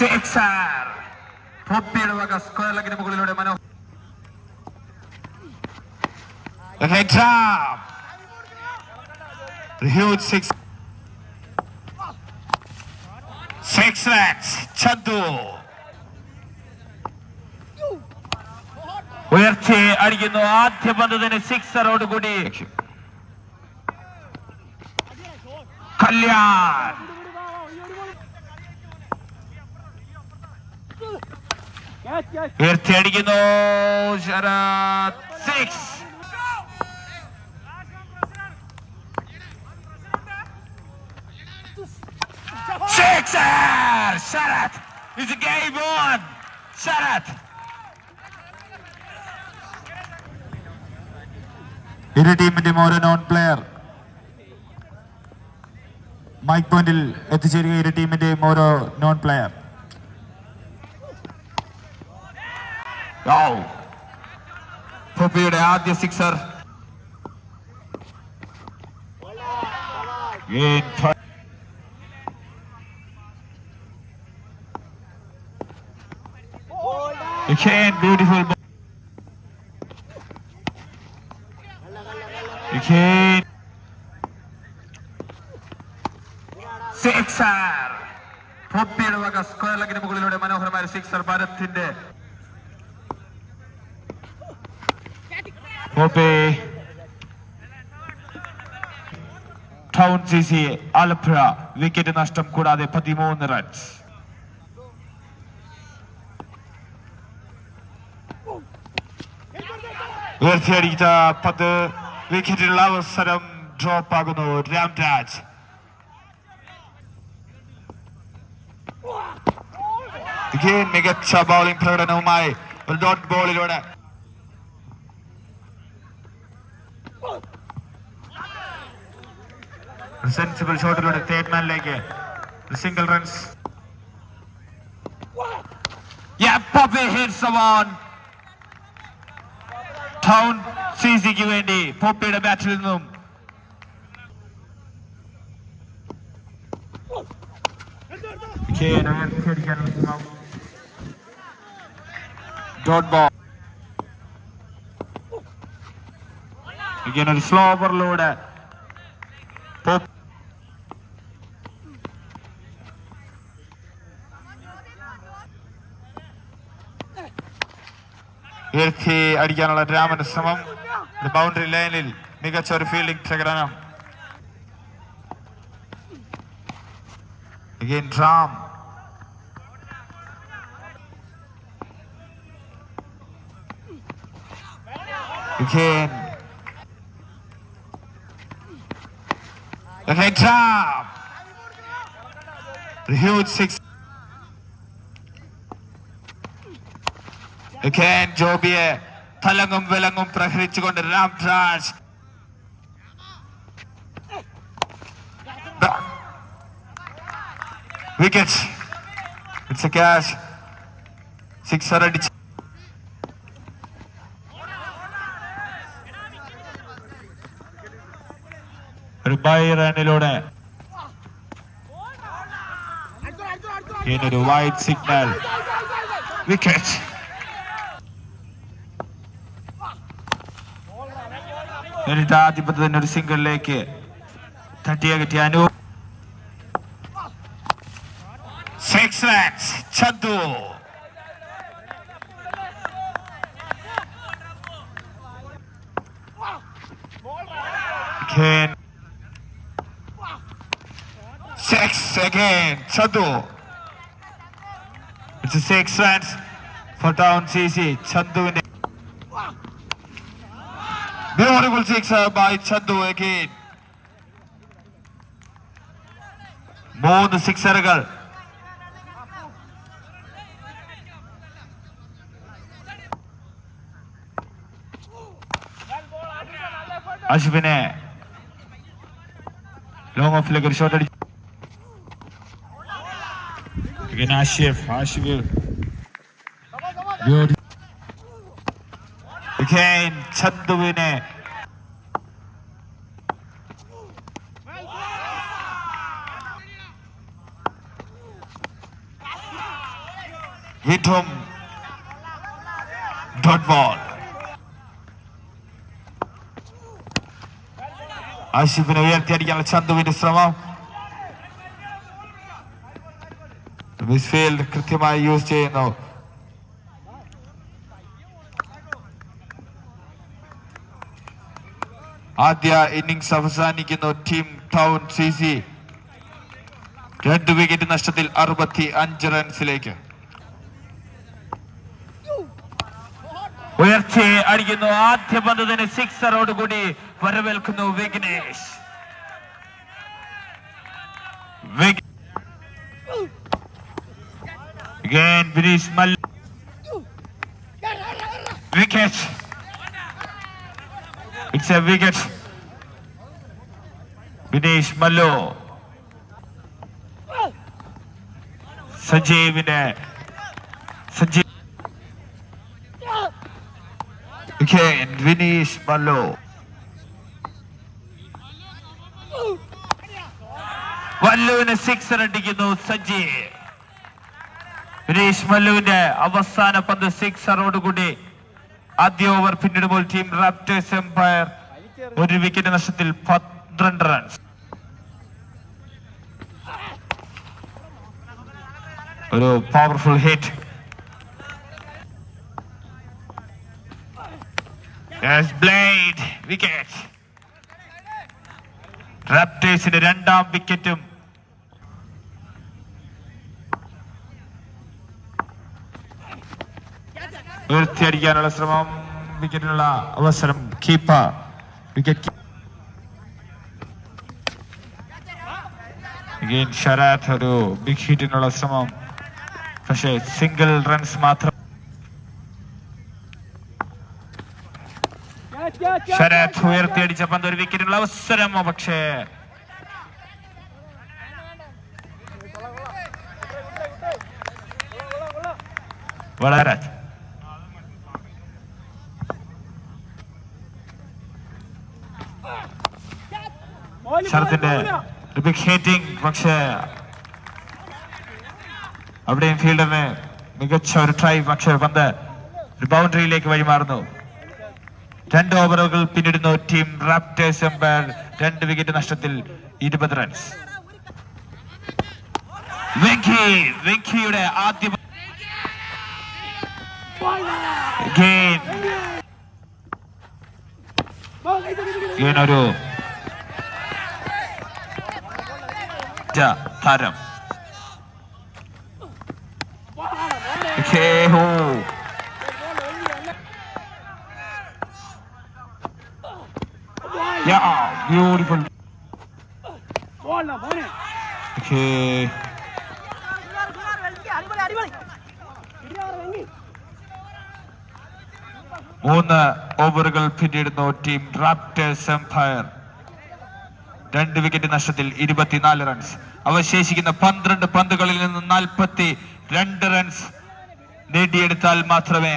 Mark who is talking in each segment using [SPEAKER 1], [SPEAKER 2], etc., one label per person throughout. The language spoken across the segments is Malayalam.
[SPEAKER 1] സിക്സർ പൊപ്പിയുടെ വക സ്ക്വയർ ലഗിന് മുകളിലൂടെ മനോ Head up. Huge six. Six runs. Chandu ഉയർച്ച അടിക്കുന്നു ആദ്യ പന്ത് തന്നെ സിക്സറോട് കൂടി കല്യാൺ ഉയർത്തി അടിക്കുന്നു Sharath six Sixer! Sharat! It's a game on! Sharat!
[SPEAKER 2] ഇരു ടീമിന്റെയും ഓരോ നോൺ പ്ലെയർ മൈക്ക് പോയിന്റിൽ എത്തിച്ചേരുക ഇരു ടീമിന്റെയും ഓരോ നോൺ പ്ലെയർ
[SPEAKER 1] Go! പൊപ്പിയുടെ ആദ്യ സിക്സർ ബ്യൂട്ടിഫുൾ. സിക്സർ പൊപ്പിയുടെ വക സ്ക്വയർ ലെഗിന് മുകളിലൂടെ മനോഹരമായ sixer ഭാരത്തിന്റെ Poppy town C C Alappuzha. Wicket നഷ്ടം കൂടാതെ പതിമൂന്ന് റൺസ്. ഉയർത്തിയടിച്ച പത്ത് വിക്കറ്റിനുള്ള അവസരം ഡ്രോപ്പ് ആകുന്നു. രാംരാജ്. മികച്ച ബൗളിംഗ് പ്രകടനവുമായി ഡോട്ട് ബോളിലൂടെ സെൻസിബിൾ ഷോട്ടിലൂടെ തേർമാനിലേക്ക് single runs Yeah, Poppy hits the one. Town സിസിക്ക് വേണ്ടി പോപ്പിയുടെ ബാറ്റിൽ നിന്നും. ഒരു സ്ലോ ഓവറിലൂടെ ഉയർത്തി അടിക്കാനുള്ള രാമന്റെ ശ്രമം ബൗണ്ടറി ലൈനിൽ മികച്ച ഒരു ഫീൽഡിംഗ് പ്രകടനം Again, Ram. Again. Again, Ram. The huge six. Again, ജോബിയെ തലങ്ങും വിലങ്ങും പ്രഹരിച്ചുകൊണ്ട് Ramraj wicket it's a cash sixer അടിച്ച് ബൈ റണ്ണിലൂടെ വൈറ്റ് സിഗ്നൽ വിക്കറ്റ് എന്നിട്ട് ആദ്യപത്ത് തന്നെ ഒരു സിംഗിളിലേക്ക് തട്ടിയ കിട്ടിയ Anu six runs Chandu. Again. Six again, Chandu. It's a six runs for Town CC. Chandu. Beautiful sixer by Chandu again. മൂന്ന് സിക്സറുകൾ അശ്വിനെ ലോങ് ഓഫിലേക്ക് ഒരു ഷോട്ട് അടിച്ചു Again, Ashif Ashif Beauty. Again, ചന്തുവിനെ വിധും ഡോട്ട് ബോൾ ആഷിഫിനെ ഉയർത്തിയടിക്കാനുള്ള ചന്തുവിന്റെ ശ്രമം മിസ്ഫീൽഡ് കൃത്യമായി യൂസ് ചെയ്യുന്നു. ആദ്യ ഇന്നിംഗ്സ് അവസാനിക്കുന്നു ടീം ടൗൺ സി സി. രണ്ട് വിക്കറ്റ് നഷ്ടത്തിൽ അറുപത്തി അഞ്ച് റൺസിലേക്ക്.
[SPEAKER 3] ഉയർച്ചയെ അടിക്കുന്നു ആദ്യ പന്ത് തന്നെ സിക്സറോട് കൂടി വരവേൽക്കുന്നു Vignesh. Vinesh Mall. Wicket. It's a wicket. Vinesh Mallo സജീവിന്റെ Sajeev
[SPEAKER 1] Vinesh Mallo.
[SPEAKER 3] മല്ലുവിന് സിക്സർ അടിക്കുന്നു സജീവ് വിനീഷ് മല്ലുവിന്റെ അവസാന പന്ത് സിക്സറോട് കൂടി ആദ്യ ഓവർ പിന്നിടുമ്പോൾ ടീം റാപ്റ്റേഴ്സ് എംപയർ ഒരു വിക്കറ്റ് നഷ്ടത്തിൽ പന്ത്രണ്ട് റൺസ് ഒരു പവർഫുൾ ഹിറ്റ് ബ്ലേഡ് വിക്കറ്റ് റാപ്റ്റേഴ്സിന്റെ രണ്ടാം വിക്കറ്റും
[SPEAKER 1] ഉയർത്തിയടിക്കാനുള്ള ശ്രമം വിക്കറ്റിനുള്ള അവസരം കീപ്പർ വിക്കറ്റ് ഷരാത്ത് ഒരു ബിഗ് ഹിറ്റിനുള്ള ശ്രമം. പക്ഷേ സിംഗിൾ റൺസ് മാത്രം.
[SPEAKER 3] ശരത് ഉയർത്തിയടിച്ച പന്ത് ഒരു വിക്കറ്റിനുള്ള അവസരം പക്ഷേ. വളരെ
[SPEAKER 1] ശരത്തിന്റെ ഹേറ്റിംഗ് പക്ഷേ അവിടെയും ഫീൽഡറിന് മികച്ച ഒരു ട്രൈ പക്ഷേ പന്ത് ഒരു ബൗണ്ടറിയിലേക്ക് വഴിമാറുന്നു. രണ്ട് ഓവറുകൾ പിന്നിടുന്നു ടീം റാപ്റ്റേഴ്സ് എംപയർ രണ്ട് വിക്കറ്റ് നഷ്ടത്തിൽ ഇരുപത് റൺസ്
[SPEAKER 3] വെങ്കി വെങ്കിയുടെ ആദ്യ
[SPEAKER 1] ഒറ്റ തരം മൂന്ന് ഓവറുകൾ പിന്നിടുന്നു ടീം ഡ്രാപ്റ്റേഴ്സ് എംപയർ രണ്ട് വിക്കറ്റ് നഷ്ടത്തിൽ ഇരുപത്തിനാല് റൺസ് അവശേഷിക്കുന്ന പന്ത്രണ്ട് പന്തുകളിൽ നിന്ന് നാൽപ്പത്തി രണ്ട് റൺസ് നേടിയെടുത്താൽ മാത്രമേ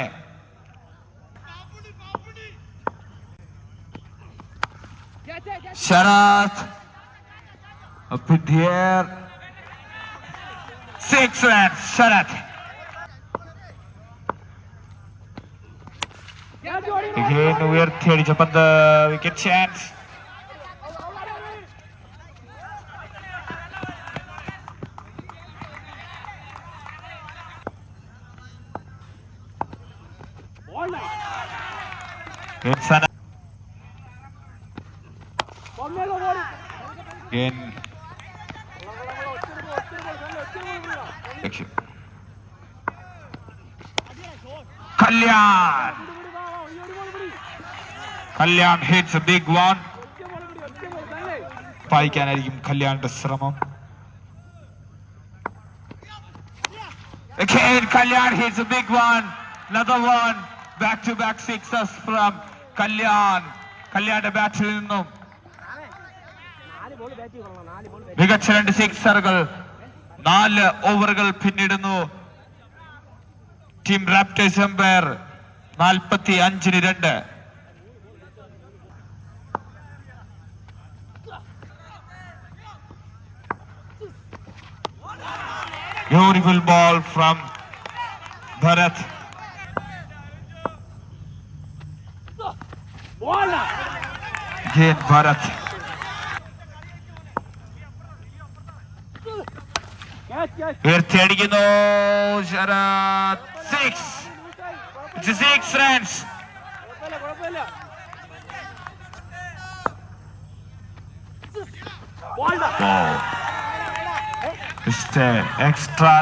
[SPEAKER 1] ഉയർത്തിയടിച്ച പന്ത് wicket chance Sana. Again. Action. Kalyan. Kalyan hits a big one. പായിക്കാനായിരിക്കും കല്യാണിന്റെ ശ്രമം Again, Kalyan hits a big one. Another one. Back to back sixes from Kalyan കല്യാണിന്റെ ബാറ്റിൽ നിന്നും മികച്ച രണ്ട് സിക്സറുകൾ നാല് ഓവറുകൾ പിന്നിടുന്നു. ടീം റാപ്റ്റേഴ്സ് എംപയർ നാൽപ്പത്തി അഞ്ചിന് രണ്ട്. Beautiful ball from Bharath Again Bharath ഉയർത്തിയടിക്കുന്നു Sharath six six runs extra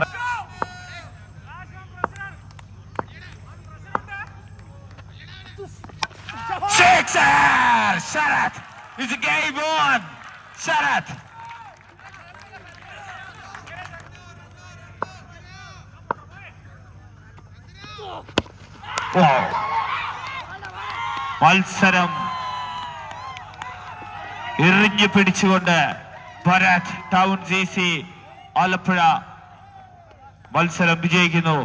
[SPEAKER 1] Sixer! is It's a game on! Wow. മത്സരം എറിഞ്ഞു പിടിച്ചുകൊണ്ട് Bharath town G C Alappuzha മത്സരം വിജയിക്കുന്നു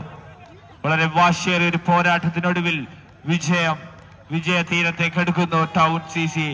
[SPEAKER 1] വളരെ വാശിയേറിയ ഒരു പോരാട്ടത്തിനൊടുവിൽ വിജയം വിജയ തീരത്തേക്ക് എടുക്കുന്നു ടൗൺ സി സി.